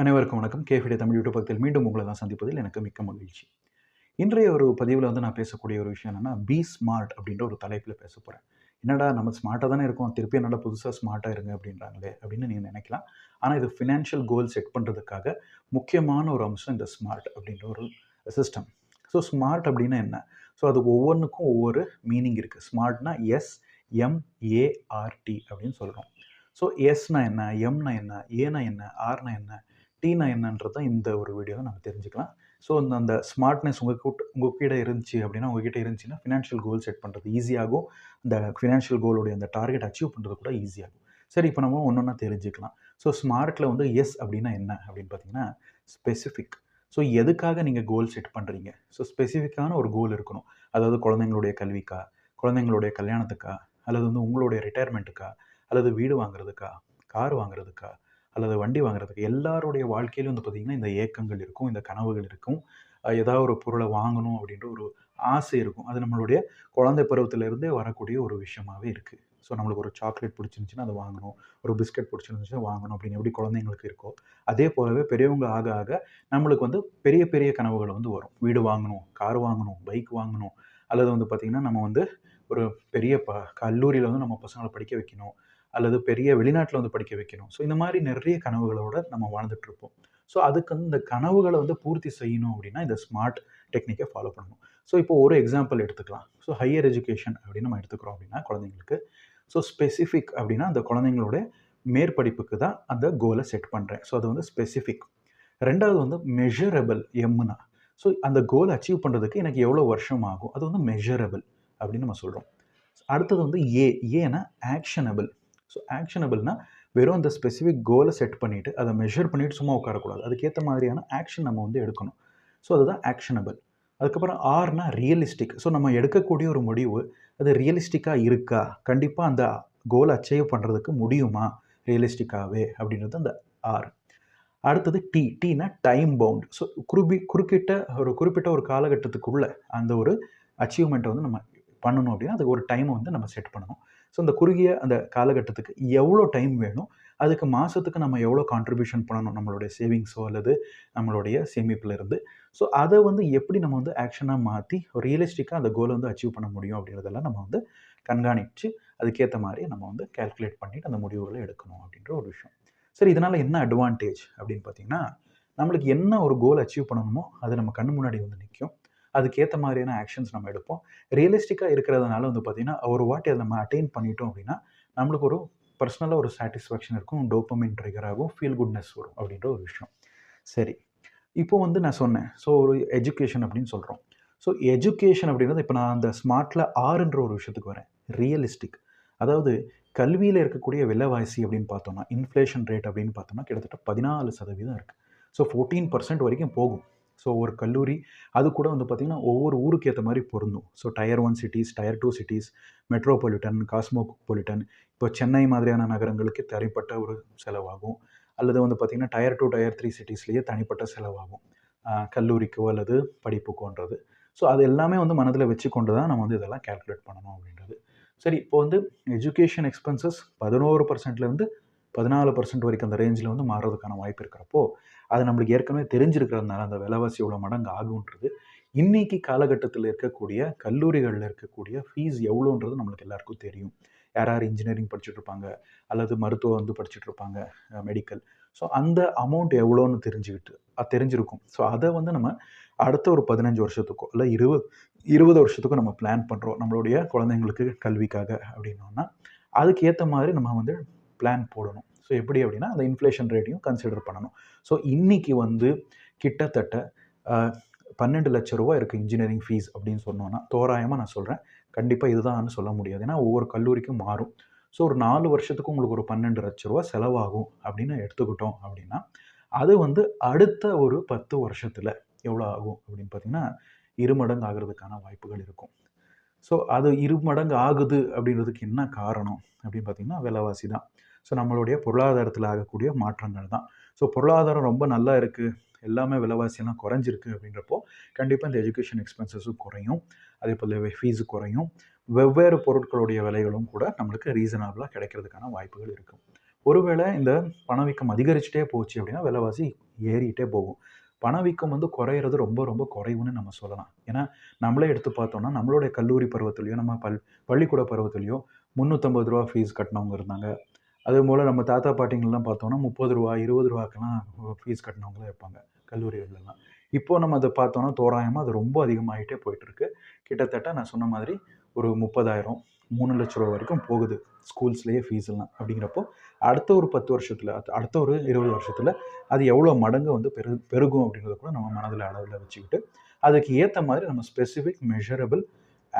அனைவருக்கும் வணக்கம். கேஃபிடே தமிழ் யூடியூப் பக்கத்தில் மீண்டும் உங்களை தான் சந்திப்பதில் எனக்கு மிக்க மகிழ்ச்சி. இன்றைய ஒரு பதிவில் வந்து நான் பேசக்கூடிய ஒரு விஷயம் என்னென்னா பி ஸ்மார்ட் அப்படின்ற ஒரு தலைப்பில் பேச போகிறேன் என்னடா நம்ம ஸ்மார்ட்டாக தானே இருக்கோம். திருப்பி என்னடா புதுசாக ஸ்மார்ட்டாக இருங்க அப்படின்றாங்களே அப்படின்னு நீங்கள் நினைக்கலாம். ஆனால் இது ஃபினான்ஷியல் கோல் செட் பண்ணுறதுக்காக முக்கியமான ஒரு அம்சம் இந்த ஸ்மார்ட் அப்படின்ற ஒரு சிஸ்டம் ஸோ ஸ்மார்ட் அப்படின்னா என்ன? ஸோ அது ஒவ்வொன்றுக்கும் ஒவ்வொரு மீனிங் இருக்குது ஸ்மார்ட்னா எஸ் எம்ஏஆர்டி அப்படின்னு சொல்கிறோம் ஸோ எஸ்னா என்ன? எம்னா என்ன? ஏனா என்ன? ஆர்னா என்ன? டீனா என்னன்றது தான் இந்த ஒரு வீடியோவை நம்ம தெரிஞ்சுக்கலாம். ஸோ அந்த அந்த ஸ்மார்ட்னஸ் உங்கள் கூட்ட உங்கள் கிட்ட இருந்துச்சு அப்படின்னா உங்ககிட்ட இருந்துச்சுன்னா ஃபினான்ஷியல் கோல் செட் பண்ணுறது ஈஸியாகும் அந்த ஃபினான்ஷியல் கோலுடைய அந்த டார்கெட் அச்சீவ் பண்ணுறது கூட ஈஸியாகும் சரி இப்போ நம்ம ஒன்று ஒன்றா தெரிஞ்சுக்கலாம் ஸோ ஸ்மார்ட்டில் வந்து எஸ் அப்படின்னா என்ன அப்படின்னு பார்த்தீங்கன்னா ஸ்பெசிஃபிக் ஸோ எதுக்காக நீங்கள் கோல் செட் பண்ணுறீங்க ஸோ ஸ்பெசிஃபிக்கான ஒரு கோல் இருக்கணும். அதாவது குழந்தைங்களுடைய கல்விக்கா? குழந்தைங்களுடைய கல்யாணத்துக்கா? அல்லது வந்து உங்களுடைய ரிட்டையர்மெண்ட்டுக்கா அல்லது வீடு வாங்குறதுக்கா? கார் வாங்குறதுக்கா? அல்லது வண்டி வாங்குறதுக்கு எல்லாருடைய வாழ்க்கையிலும் வந்து பார்த்திங்கன்னா இந்த ஏக்கங்கள் இருக்கும் இந்த கனவுகள் இருக்கும். ஏதாவது ஒரு பொருளை வாங்கணும் அப்படின்ற ஒரு ஆசை இருக்கும். அது நம்மளுடைய குழந்தை பருவத்திலேருந்தே வரக்கூடிய ஒரு விஷயமாகவே இருக்குது ஸோ நம்மளுக்கு ஒரு சாக்லேட் பிடிச்சிருந்துச்சின்னா அதை வாங்கணும். ஒரு பிஸ்கட் பிடிச்சிருந்துச்சுன்னா வாங்கணும் அப்படின்னு எப்படி குழந்தைங்களுக்கு இருக்கோ அதே போலவே பெரியவங்க ஆக ஆக நம்மளுக்கு வந்து பெரிய பெரிய கனவுகள் வந்து வரும். வீடு வாங்கணும் கார் வாங்கணும் பைக் வாங்கணும். அல்லது வந்து பார்த்திங்கன்னா நம்ம வந்து ஒரு பெரிய ப கல்லூரியில் வந்து நம்ம பசங்களை படிக்க வைக்கணும். அல்லது பெரிய வெளிநாட்டில் வந்து படிக்க வைக்கணும். ஸோ இந்த மாதிரி நிறைய கனவுகளோட நம்ம வாழ்ந்துட்டுருப்போம். ஸோ அதுக்கு வந்து இந்த கனவுகளை வந்து பூர்த்தி செய்யணும் அப்படின்னா இந்த ஸ்மார்ட் டெக்னிக்கை ஃபாலோ பண்ணணும். ஸோ இப்போ ஒரு எக்ஸாம்பிள் எடுத்துக்கலாம். ஸோ ஹையர் எஜுகேஷன் அப்படின்னு நம்ம எடுத்துக்கிறோம் அப்படின்னா குழந்தைங்களுக்கு. ஸோ ஸ்பெசிஃபிக் அப்படின்னா அந்த குழந்தைங்களோட மேற்படிப்புக்கு தான் அந்த கோலை செட் பண்ணுறேன் ஸோ அது வந்து ஸ்பெசிஃபிக் ரெண்டாவது வந்து மெஷரபிள் எம்னா ஸோ அந்த கோல் அச்சீவ் பண்ணுறதுக்கு எனக்கு எவ்வளோ வருஷம் ஆகும்? அது வந்து மெஷரபிள் அப்படின்னு நம்ம சொல்கிறோம் அடுத்தது வந்து ஏ ஏன்னா ஆக்ஷனபிள் ஸோ ஆக்ஷனபிள்னா வெறும் அந்த ஸ்பெசிஃபிக் கோலை செட் பண்ணிவிட்டு அதை மெஷர் பண்ணிவிட்டு சும்மா உட்காரக்கூடாது. அதுக்கேற்ற மாதிரியான ஆக்ஷன் நம்ம வந்து எடுக்கணும். ஸோ அதுதான் ஆக்ஷனபிள் அதுக்கப்புறம் ஆர்னா ரியலிஸ்டிக் ஸோ நம்ம எடுக்கக்கூடிய ஒரு முடிவு அது ரியலிஸ்டிக்காக இருக்கா? கண்டிப்பாக அந்த கோலை அச்சீவ் பண்ணுறதுக்கு முடியுமா? ரியலிஸ்டிக்காகவே அப்படின்றது அந்த ஆர் அடுத்தது டி டீனா டைம் பவுண்ட் ஸோ குறுபி குறுக்கிட்ட ஒரு குறிப்பிட்ட ஒரு காலகட்டத்துக்குள்ளே அந்த ஒரு அச்சீவ்மெண்ட்டை வந்து நம்ம பண்ணணும் அப்படின்னா அதுக்கு ஒரு டைமை வந்து நம்ம செட் பண்ணணும். ஸோ அந்த குறுகிய அந்த காலகட்டத்துக்கு எவ்வளோ டைம் வேணும்? அதுக்கு மாதத்துக்கு நம்ம எவ்வளோ கான்ட்ரிபியூஷன் பண்ணணும்? நம்மளுடைய சேவிங்ஸோ அல்லது நம்மளுடைய சேமிப்பில் இருந்து. ஸோ அதை வந்து எப்படி நம்ம வந்து ஆக்ஷனாக மாற்றி ரியலிஸ்டிக்காக அந்த கோலை வந்து அச்சீவ் பண்ண முடியும் அப்படின்றதெல்லாம் நம்ம வந்து கண்காணித்து அதுக்கேற்ற மாதிரி நம்ம வந்து கேல்குலேட் பண்ணிவிட்டு அந்த முடிவுகளை எடுக்கணும் அப்படின்ற ஒரு விஷயம். சரி இதனால் என்ன அட்வான்டேஜ் அப்படின்னு பார்த்தீங்கன்னா நம்மளுக்கு என்ன ஒரு கோல் அச்சீவ் பண்ணணுமோ அது நம்ம கண்ணு முன்னாடி வந்து நிற்கும் அதுக்கேற்ற மாதிரியான ஆக்ஷன்ஸ் நம்ம எடுப்போம். ரியலிஸ்டிக்காக இருக்கிறதுனால வந்து பார்த்திங்கன்னா ஒரு வாட்டி அதை நம்ம அட்டைன் பண்ணிட்டோம் அப்படின்னா நம்மளுக்கு ஒரு பர்சனலாக ஒரு சாட்டிஸ்ஃபேக்ஷன் இருக்கும் டோப்பமின் ட்ரிகர் ஆகும் ஃபீல் குட்னஸ் வரும் அப்படின்ற ஒரு விஷயம். சரி. இப்போ வந்து நான் சொன்னேன். ஸோ ஒரு எஜுகேஷன் அப்படின்னு சொல்கிறோம் ஸோ எஜுகேஷன் அப்படின்றது இப்போ நான் அந்த ஸ்மார்ட்டில் ஆறுன்ற ஒரு விஷயத்துக்கு வரேன். ரியலிஸ்டிக் அதாவது கல்வியில் இருக்கக்கூடிய விலைவாசி அப்படின்னு பார்த்தோம்னா இன்ஃப்ளேஷன் ரேட் அப்படின்னு பார்த்தோம்னா கிட்டத்தட்ட பதினாலு சதவீதம் இருக்குது ஸோ ஃபோர்டீன் பர்சன்ட் வரைக்கும் போகும். ஸோ ஒரு கல்லூரி அது கூட வந்து பார்த்திங்கன்னா ஒவ்வொரு ஊருக்கு ஏற்ற மாதிரி பொருந்தும். So tier one cities tier two cities metropolitan cosmopolitan இப்போ சென்னை மாதிரியான நகரங்களுக்கு தனிப்பட்ட ஒரு செலவாகும். அல்லது வந்து பார்த்திங்கன்னா டயர் டூ டயர் த்ரீ சிட்டிஸ்லேயே தனிப்பட்ட செலவாகும். கல்லூரிக்கோ அல்லது படிப்புக்கோன்றது. ஸோ அது எல்லாமே வந்து மனதில் வச்சு கொண்டு தான் நம்ம வந்து இதெல்லாம் கேல்குலேட் பண்ணணும் அப்படின்றது. சரி இப்போ வந்து எஜுகேஷன் எக்ஸ்பென்சஸ் பதினோரு பர்சன்ட்லேருந்து பதினாலு பர்சன்ட் வரைக்கும் அந்த ரேஞ்சில் வந்து மாறுறதுக்கான வாய்ப்பு இருக்கிறப்போ அது நம்மளுக்கு ஏற்கனவே தெரிஞ்சிருக்கிறதுனால அந்த விலைவாசி எவ்வளோ மடங்கு ஆகுன்றது இன்னைக்கு காலகட்டத்தில் இருக்கக்கூடிய கல்லூரிகளில் இருக்கக்கூடிய ஃபீஸ் எவ்வளோன்றது நம்மளுக்கு எல்லாருக்கும் தெரியும். யார் யார் இன்ஜினியரிங் படிச்சுட்டு இருப்பாங்க அல்லது மருத்துவம் வந்து படிச்சுட்டு இருப்பாங்க மெடிக்கல் ஸோ அந்த அமௌண்ட் எவ்வளோன்னு தெரிஞ்சுக்கிட்டு அது தெரிஞ்சிருக்கும். ஸோ அதை வந்து நம்ம அடுத்த ஒரு பதினஞ்சு வருஷத்துக்கோ இல்லை இருபது இருபது வருஷத்துக்கும் நம்ம பிளான் பண்ணுறோம் நம்மளுடைய குழந்தைங்களுக்கு கல்விக்காக அப்படின்னோன்னா அதுக்கு ஏற்ற மாதிரி நம்ம வந்து பிளான் போடணும். ஸோ எப்படி அப்படின்னா அந்த இன்ஃப்ளேஷன் ரேட்டையும் கன்சிடர் பண்ணணும். ஸோ இன்றைக்கி வந்து கிட்டத்தட்ட பன்னெண்டு லட்ச ரூபா இருக்குது இன்ஜினியரிங் ஃபீஸ் அப்படின்னு சொன்னோன்னா தோராயமாக நான் சொல்கிறேன் கண்டிப்பாக இதுதான்னு சொல்ல முடியாது. ஏன்னா ஒவ்வொரு கல்லூரிக்கும் மாறும். ஸோ ஒரு நாலு வருஷத்துக்கு உங்களுக்கு ஒரு பன்னெண்டு லட்ச ரூபா செலவாகும் அப்படின்னு எடுத்துக்கிட்டோம் அப்படின்னா அது வந்து அடுத்த ஒரு பத்து வருஷத்தில் எவ்வளோ ஆகும் அப்படின்னு பார்த்தீங்கன்னா இருமடங்கு ஆகிறதுக்கான வாய்ப்புகள் இருக்கும். ஸோ அது இருமடங்கு ஆகுது அப்படின்றதுக்கு என்ன காரணம் அப்படின்னு பார்த்தீங்கன்னா விலைவாசி தான். ஸோ நம்மளுடைய பொருளாதாரத்தில் ஆகக்கூடிய மாற்றங்கள் தான். ஸோ பொருளாதாரம் ரொம்ப நல்லா இருக்குது எல்லாமே விலைவாசியெல்லாம் குறைஞ்சிருக்கு அப்படின்றப்போ கண்டிப்பாக இந்த எஜுகேஷன் எக்ஸ்பென்சஸும் குறையும். அதே போல் ஃபீஸு குறையும். வெவ்வேறு பொருட்களுடைய விலைகளும் கூட நம்மளுக்கு ரீசனபிளாக கிடைக்கிறதுக்கான வாய்ப்புகள் இருக்கும். ஒருவேளை இந்த பணவீக்கம் அதிகரிச்சுட்டே போச்சு அப்படின்னா விலைவாசி ஏறிட்டே போகும். பணவீக்கம் வந்து குறையிறது ரொம்ப ரொம்ப குறைவுன்னு நம்ம சொல்லலாம். ஏன்னா நம்மளே எடுத்து பார்த்தோம்னா நம்மளுடைய கல்லூரி பருவத்துலேயோ நம்ம பல் பள்ளிக்கூட பருவத்துலேயோ முந்நூற்றம்பது ரூபா ஃபீஸ் கட்டினவங்க இருந்தாங்க. அதே போல் நம்ம தாத்தா பாட்டிங்கள்லாம் பார்த்தோம்னா முப்பது ரூபா இருபது ரூபாக்கெல்லாம் ஃபீஸ் கட்டினவங்களாம் இருப்பாங்க கல்லூரிகள்லாம் இப்போது நம்ம அதை பார்த்தோம்னா தோராயமாக அது ரொம்ப அதிகமாகிட்டே போயிட்டுருக்கு. கிட்டத்தட்ட நான் சொன்ன மாதிரி ஒரு முப்பதாயிரம் மூணு லட்ச ரூபா வரைக்கும் போகுது ஸ்கூல்ஸ்லேயே ஃபீஸ் எல்லாம் அப்படிங்கிறப்போ அடுத்த ஒரு பத்து வருஷத்தில் அடுத்த ஒரு இருபது வருஷத்தில் அது எவ்வளோ மடங்கு வந்து பெரு பெருகும் அப்படிங்கிறத கூட நம்ம மனதில் அளவில் வச்சுக்கிட்டு அதுக்கு ஏற்ற மாதிரி நம்ம specific measurable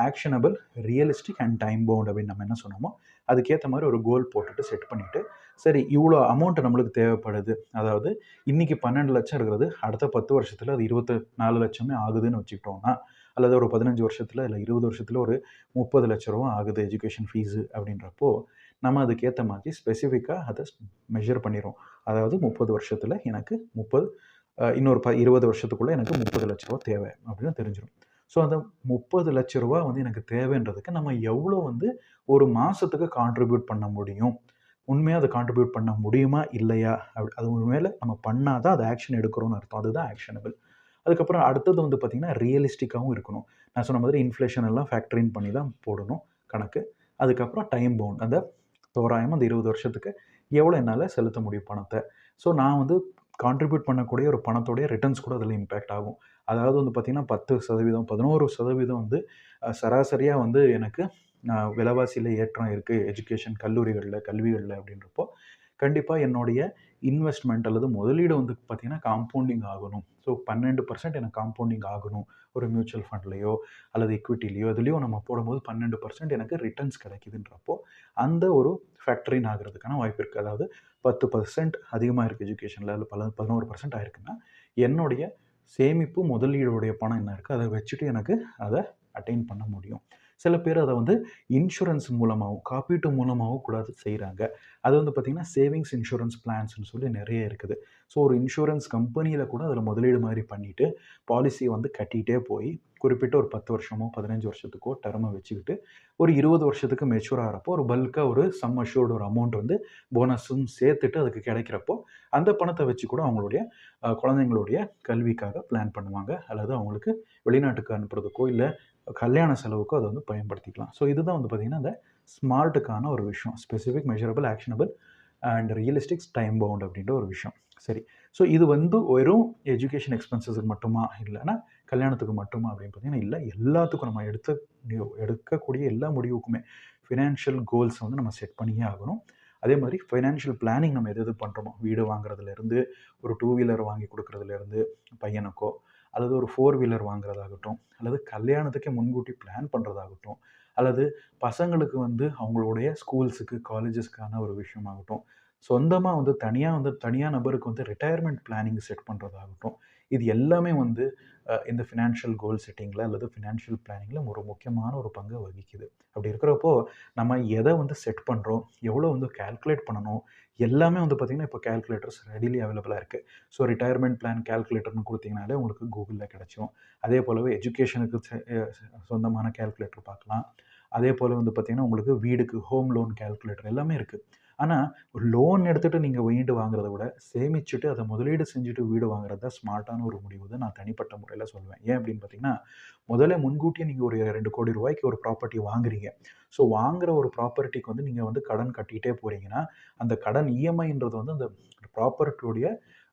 actionable realistic and time bound அப்படின்னு நம்ம என்ன சொன்னோமோ அதுக்கேற்ற மாதிரி ஒரு கோல் போட்டுட்டு செட் பண்ணிவிட்டு சரி இவ்வளோ அமௌண்ட் நம்மளுக்கு தேவைப்படுது. அதாவது இன்றைக்கி பன்னெண்டு லட்சம் இருக்கிறது அடுத்த பத்து வருஷத்தில் அது இருபத்தி நாலு லட்சமே ஆகுதுன்னு வச்சுக்கிட்டோம்னா அல்லது ஒரு பதினஞ்சு வருஷத்தில் இல்லை இருபது வருஷத்தில் ஒரு முப்பது லட்ச ரூபா ஆகுது எஜுகேஷன் ஃபீஸு அப்படின்றப்போ நம்ம அதுக்கேற்ற மாதிரி ஸ்பெசிஃபிக்காக அதை மெஷர் பண்ணிடுவோம் அதாவது முப்பது வருஷத்தில் எனக்கு முப்பது இன்னொரு ப இருபது வருஷத்துக்குள்ளே எனக்கு முப்பது லட்ச ரூபா தேவை அப்படின்னு தெரிஞ்சிடும் ஸோ அந்த முப்பது லட்ச ரூபா வந்து எனக்கு தேவைன்றதுக்கு நம்ம எவ்வளோ வந்து ஒரு மாதத்துக்கு கான்ட்ரிபியூட் பண்ண முடியும்? உண்மையாக அதை கான்ட்ரிபியூட் பண்ண முடியுமா? இல்லையா? அப்படி அது உண்மையில் நம்ம பண்ணால் தான் அதை ஆக்ஷன் எடுக்கிறோம்னு அர்த்தம். அதுதான் ஆக்ஷனபிள் அதுக்கப்புறம் அடுத்தது வந்து பார்த்திங்கன்னா ரியலிஸ்டிக்காகவும் இருக்கணும். நான் சொன்ன மாதிரி இன்ஃப்ளேஷன் எல்லாம் ஃபேக்டரின் பண்ணி தான் போடணும் கணக்கு. அதுக்கப்புறம் டைம் பவுண்ட் அந்த தோராயமாக அந்த இருபது வருஷத்துக்கு எவ்வளோ என்னால் செலுத்த முடியும் பணத்தை? ஸோ நான் வந்து கான்ட்ரிபியூட் பண்ணக்கூடிய ஒரு பணத்தோடைய ரிட்டர்ன்ஸ் கூட அதில் இம்பேக்ட் ஆகும். அதாவது வந்து பார்த்திங்கன்னா பத்து சதவீதம் பதினோரு சதவீதம் வந்து சராசரியாக வந்து எனக்கு விலைவாசியில் ஏற்றம் இருக்குது எஜுகேஷன் கல்லூரிகளில் கல்விகளில் அப்படின்றப்போ கண்டிப்பாக என்னுடைய இன்வெஸ்ட்மெண்ட் அல்லது முதலீடு வந்து பார்த்திங்கன்னா காம்பவுண்டிங் ஆகணும். ஸோ பன்னெண்டு பர்சன்ட் எனக்கு காம்பவுண்டிங் ஆகணும். ஒரு மியூச்சுவல் ஃபண்ட்லேயோ அல்லது எக்விட்டிலேயோ இதுலேயோ நம்ம போடும்போது பன்னெண்டு பர்சன்ட் எனக்கு ரிட்டர்ன்ஸ் கிடைக்குதுன்றப்போ அந்த ஒரு ஃபேக்டரின் ஆகிறதுக்கான வாய்ப்பு இருக்குது அதாவது பத்து பர்சன்ட் அதிகமாக இருக்குது எஜுகேஷனில் அல்லது பல பதினோரு பர்சன்ட் ஆயிருக்குன்னா என்னுடைய சேமிப்பு முதலீடுடைய பணம் என்ன இருக்குது அதை வச்சுட்டு எனக்கு அதை அட்டைன் பண்ண முடியும். சில பேர் அதை வந்து இன்சூரன்ஸ் மூலமாகவும் காப்பீட்டு மூலமாகவும் கூட அது செய்கிறாங்க அது வந்து பார்த்திங்கன்னா சேவிங்ஸ் இன்சூரன்ஸ் பிளான்ஸ்னு சொல்லி நிறைய இருக்குது. ஸோ ஒரு இன்சூரன்ஸ் கம்பெனியில் கூட அதில் முதலீடு மாதிரி பண்ணிவிட்டு பாலிசியை வந்து கட்டிகிட்டே போய் குறிப்பிட்ட ஒரு பத்து வருஷமோ பதினஞ்சு வருஷத்துக்கோ டர்மை வச்சுக்கிட்டு ஒரு இருபது வருஷத்துக்கு மெச்சூர் ஆகிறப்போ ஒரு பல்காக ஒரு சம் அஷ்யூர்டு ஒரு அமௌண்ட் வந்து போனஸும் சேர்த்துட்டு அதுக்கு கிடைக்கிறப்போ அந்த பணத்தை வச்சு கூட அவங்களுடைய குழந்தைங்களுடைய கல்விக்காக பிளான் பண்ணுவாங்க. அல்லது அவங்களுக்கு வெளிநாட்டுக்கு அனுப்புறதுக்கோ இல்லை கல்யாண செலவுக்கோ அதை வந்து பயன்படுத்திக்கலாம். ஸோ இதுதான் வந்து பார்த்திங்கன்னா அந்த ஸ்மார்ட்டுக்கான ஒரு விஷயம். Specific measurable actionable and realistics time bound அப்படின்ற ஒரு விஷயம். சரி. ஸோ இது வந்து வெறும் எஜுகேஷன் எக்ஸ்பென்சஸுக்கு மட்டுமா இல்லைன்னா கல்யாணத்துக்கு மட்டுமா அப்படின்னு பார்த்தீங்கன்னா இல்லை. எல்லாத்துக்கும் நம்ம எடுத்த எடுக்கக்கூடிய எல்லா முடிவுக்குமே ஃபினான்ஷியல் கோல்ஸை வந்து நம்ம செட் பண்ணியே ஆகணும். அதே மாதிரி ஃபைனான்ஷியல் பிளானிங் நம்ம எது எது பண்ணுறோமோ வீடு வாங்குறதுலேருந்து ஒரு டூ வீலர் வாங்கி கொடுக்குறதுலேருந்து பையனுக்கோ அல்லது ஒரு ஃபோர் வீலர் வாங்குறதாகட்டும் அல்லது கல்யாணத்துக்கே முன்கூட்டி பிளான் பண்ணுறதாகட்டும் அல்லது பசங்களுக்கு வந்து அவங்களுடைய ஸ்கூல்ஸுக்கு காலேஜஸ்க்கான ஒரு விஷயமாகட்டும் சொந்தமாக வந்து தனியாக வந்து தனியாக நபருக்கு வந்து ரிட்டையர்மெண்ட் பிளானிங் செட் பண்ணுறதாகட்டும் இது எல்லாமே வந்து இந்த ஃபினான்ஷியல் கோல் செட்டிங்கில் அல்லது ஃபினான்ஷியல் பிளானிங்கில் ஒரு முக்கியமான ஒரு பங்கை வகிக்குது. அப்படி இருக்கிறப்போ நம்ம எதை வந்து செட் பண்ணுறோம் எவ்வளோ வந்து கேல்குலேட் பண்ணணும் எல்லாமே வந்து பார்த்திங்கன்னா இப்போ கேல்குலேட்டர்ஸ் ரெடிலி அவைலபிளாக இருக்குது ஸோ ரிட்டையர்மெண்ட் பிளான் கேல்குலேட்டர்னு கொடுத்தீங்கனாலே உங்களுக்கு கூகுளில் கிடச்சிரும். அதே போலவே எஜுகேஷனுக்கு சொந்தமான கேல்குலேட்டர் பார்க்கலாம். அதே போல் வந்து பார்த்திங்கன்னா உங்களுக்கு வீடுக்கு ஹோம் லோன் கேல்குலேட்டர் எல்லாமே இருக்குது ஆனால் லோன் எடுத்துகிட்டு நீங்கள் வீடு வாங்குறத விட சேமிச்சுட்டு அதை முதலீடு செஞ்சுட்டு வீடு வாங்குறது தான் ஸ்மார்ட்டான ஒரு முடிவு தான் நான் தனிப்பட்ட முறையில் சொல்லுவேன். ஏன் அப்படின்னு பார்த்தீங்கன்னா முதல்ல முன்கூட்டியே நீங்கள் ஒரு ரெண்டு கோடி ரூபாய்க்கு ஒரு ப்ராப்பர்ட்டி வாங்குறீங்க. ஸோ வாங்குற ஒரு ப்ராப்பர்ட்டிக்கு வந்து நீங்கள் வந்து கடன் கட்டிகிட்டே போகிறீங்கன்னா அந்த கடன் இஎம்ஐன்றது வந்து அந்த ப்ராப்பர்ட்டியோடைய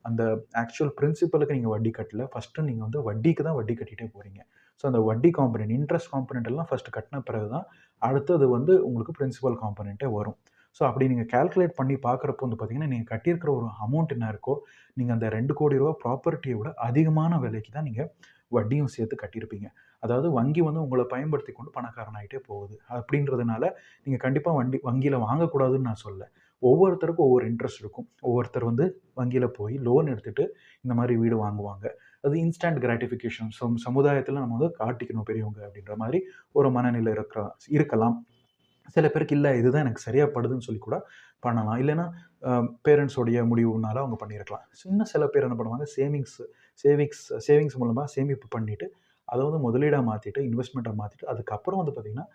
அந்த ஆக்சுவல் பிரின்சிபலுக்கு நீங்கள் வட்டி கட்டல. ஃபஸ்ட்டு நீங்கள் வந்து வட்டிக்கு தான் வட்டி கட்டிகிட்டே போகிறீங்க ஸோ அந்த வட்டி காம்பனெண்ட் இன்ட்ரெஸ்ட் காம்பனெண்ட் எல்லாம் ஃபஸ்ட்டு கட்டின பிறகு தான் அடுத்தது வந்து உங்களுக்கு பிரின்சிபல் காம்பனெண்ட்டே வரும். ஸோ அப்படி நீங்கள் கேல்குலேட் பண்ணி பார்க்குறப்போ வந்து பார்த்தீங்கன்னா நீங்கள் கட்டியிருக்கிற ஒரு அமௌண்ட் என்ன இருக்கோ நீங்கள் அந்த ரெண்டு கோடி ரூபா ப்ராப்பர்ட்டியை விட அதிகமான விலைக்கு தான் நீங்கள் வட்டியும் சேர்த்து கட்டியிருப்பீங்க. அதாவது வங்கி வந்து உங்களை பயன்படுத்தி கொண்டு பணக்காரனாகிட்டே போகுது. அப்படின்றதுனால நீங்கள் கண்டிப்பாக வண்டி வங்கியில் வாங்கக்கூடாதுன்னு நான் சொல்ல ஒவ்வொருத்தருக்கும் ஒவ்வொரு இன்ட்ரெஸ்ட் இருக்கும். ஒவ்வொருத்தர் வந்து வங்கியில் போய் லோன் எடுத்துகிட்டு இந்த மாதிரி வீடு வாங்குவாங்க. அது இன்ஸ்டன்ட் கிராட்டிஃபிகேஷன் சம் சமுதாயத்தில் நம்ம வந்து காட்டிக்கணும் பெரியவங்க அப்படின்ற மாதிரி ஒரு மனநிலை இருக்கிற இருக்கலாம். சில பேருக்கு இல்லை இதுதான் எனக்கு சரியாக படுதுன்னு சொல்லி கூட பண்ணலாம். இல்லைன்னா பேரண்ட்ஸோடைய முடிவுனால அவங்க பண்ணியிருக்கலாம் இன்னும் சில பேர் என்ன பண்ணுவாங்க சேவிங்ஸ் சேவிங்ஸ் சேவிங்ஸ் மூலமாக சேமிப்பு பண்ணிவிட்டு அதை வந்து முதலீடாக மாற்றிட்டு இன்வெஸ்ட்மெண்ட்டாக மாற்றிட்டு அதுக்கப்புறம் வந்து பார்த்திங்கன்னா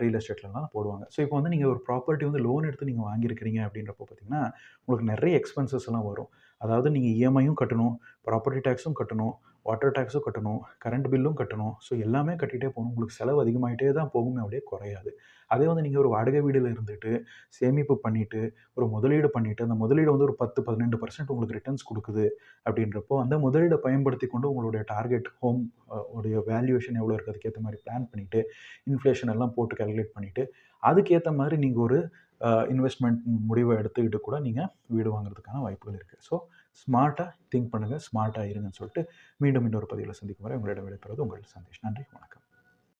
ரியல் எஸ்டேட்லலாம் போடுவாங்க. ஸோ இப்போ வந்து நீங்கள் ஒரு ப்ராப்பர்ட்டி வந்து லோன் எடுத்து நீங்கள் வாங்கியிருக்கிறீங்க அப்படின்றப்போ பார்த்தீங்கன்னா உங்களுக்கு நிறைய எக்ஸ்பென்சஸ் எல்லாம் வரும். அதாவது நீங்கள் இஎம்ஐயும் கட்டணும் ப்ராப்பர்ட்டி டேக்ஸும் கட்டணும் வாட்டர் டேக்ஸும் கட்டணும் கரண்ட் பில்லும் கட்டணும். ஸோ எல்லாமே கட்டிகிட்டே போகணும். உங்களுக்கு செலவு அதிகமாகிட்டே தான் போகுமே அப்படியே குறையாது. அதே வந்து நீங்கள் ஒரு வாடகை வீடில் இருந்துட்டு சேமிப்பு பண்ணிவிட்டு ஒரு முதலீடு பண்ணிவிட்டு அந்த முதலீடு வந்து ஒரு பத்து பதினெண்டு பர்சன்ட் உங்களுக்கு ரிட்டர்ன்ஸ் கொடுக்குது அப்படின்றப்போ அந்த முதலீடை பயன்படுத்தி கொண்டு உங்களுடைய டார்கெட் ஹோம் உடைய வேல்யூவேஷன் எவ்வளோ இருக்குது அதுக்கேற்ற மாதிரி பிளான் பண்ணிவிட்டு இன்ஃப்ளேஷன் எல்லாம் போட்டு கால்குலேட் பண்ணிவிட்டு அதுக்கேற்ற மாதிரி நீங்கள் ஒரு இன்வெஸ்ட்மெண்ட் முடிவை எடுத்துக்கிட்டு கூட நீங்கள் வீடு வாங்குறதுக்கான வாய்ப்புகள் இருக்குது ஸோ ஸ்மார்ட்டாக திங்க் பண்ணுங்கள் ஸ்மார்ட்டாக இருங்கன்னு சொல்லிட்டு மீண்டும் இன்னொரு பதிவில் சந்திக்கும் வரை உங்களிடம் விடைபெறுவது உங்கள் சந்தேஷ். நன்றி வணக்கம்.